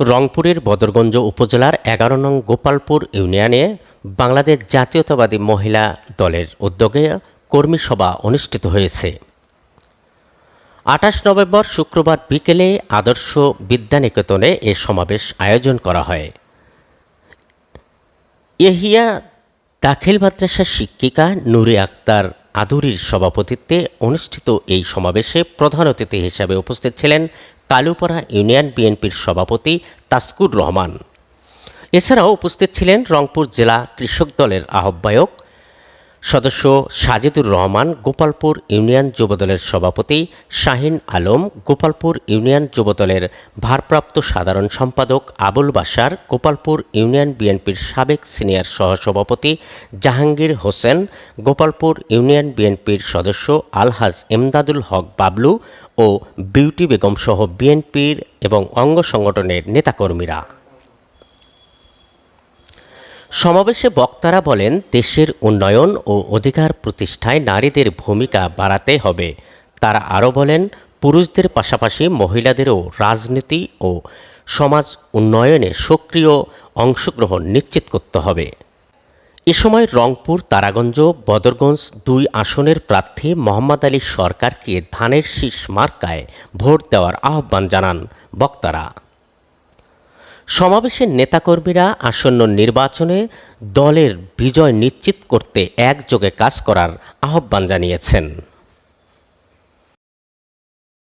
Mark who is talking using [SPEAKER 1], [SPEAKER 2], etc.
[SPEAKER 1] রংপুরের বদরগঞ্জ উপজেলার এগারো নং গোপালপুর ইউনিয়নে বাংলাদেশ জাতীয়তাবাদী মহিলা দলের উদ্যোগে কর্মী সভা অনুষ্ঠিত হয়েছে। আঠাশ নভেম্বর শুক্রবার বিকেলে আদর্শ বিদ্যানিকেতনে এ সমাবেশ আয়োজন করা হয়। এহিয়া দাখিল মাদ্রাসার শিক্ষিকা নুরে আক্তার আদুরির সভাপতিত্বে অনুষ্ঠিত এই সমাবেশে প্রধান অতিথি হিসাবে উপস্থিত ছিলেন কালুপাড়া ইউনিয়ন বিএনপির সভাপতি তাসকুর রহমান। এছাড়াও উপস্থিত ছিলেন রংপুর জেলা কৃষক দলের আহ্বায়ক সদস্য সাজেদুর রহমান, গোপালপুর ইউনিয়ন যুবদলের সভাপতি শাহিন আলম, গোপালপুর ইউনিয়ন যুবদলের ভারপ্রাপ্ত সাধারণ সম্পাদক আবুল বাসার গোপালপুর ইউনিয়ন বিএনপির সাবেক সিনিয়র সহসভাপতি জাহাঙ্গীর হোসেন, গোপালপুর ইউনিয়ন বিএনপির সদস্য আলহাজ এমদাদুল হক বাবলু ও বিউটি বেগম সহ বিএনপির এবং অঙ্গ সংগঠনের নেতাকর্মীরা। সমাবেশে বক্তারা বলেন, দেশের উন্নয়ন ও অধিকার প্রতিষ্ঠায় নারীদের ভূমিকা বাড়াতে হবে। তারা আরও বলেন, পুরুষদের পাশাপাশি মহিলাদেরও রাজনীতি ও সমাজ উন্নয়নে সক্রিয় অংশগ্রহণ নিশ্চিত করতে হবে। এ সময় রংপুর, তারাগঞ্জ, বদরগঞ্জ দুই আসনের প্রার্থী মোহাম্মদ আলী সরকারকে ধানের শীষ মার্কায় ভোট দেওয়ার আহ্বান জানান বক্তারা। সমাবেশের নেতাকর্মীরা আসন্ন নির্বাচনে দলের বিজয় নিশ্চিত করতে একযোগে কাজ করার আহ্বান জানিয়েছেন।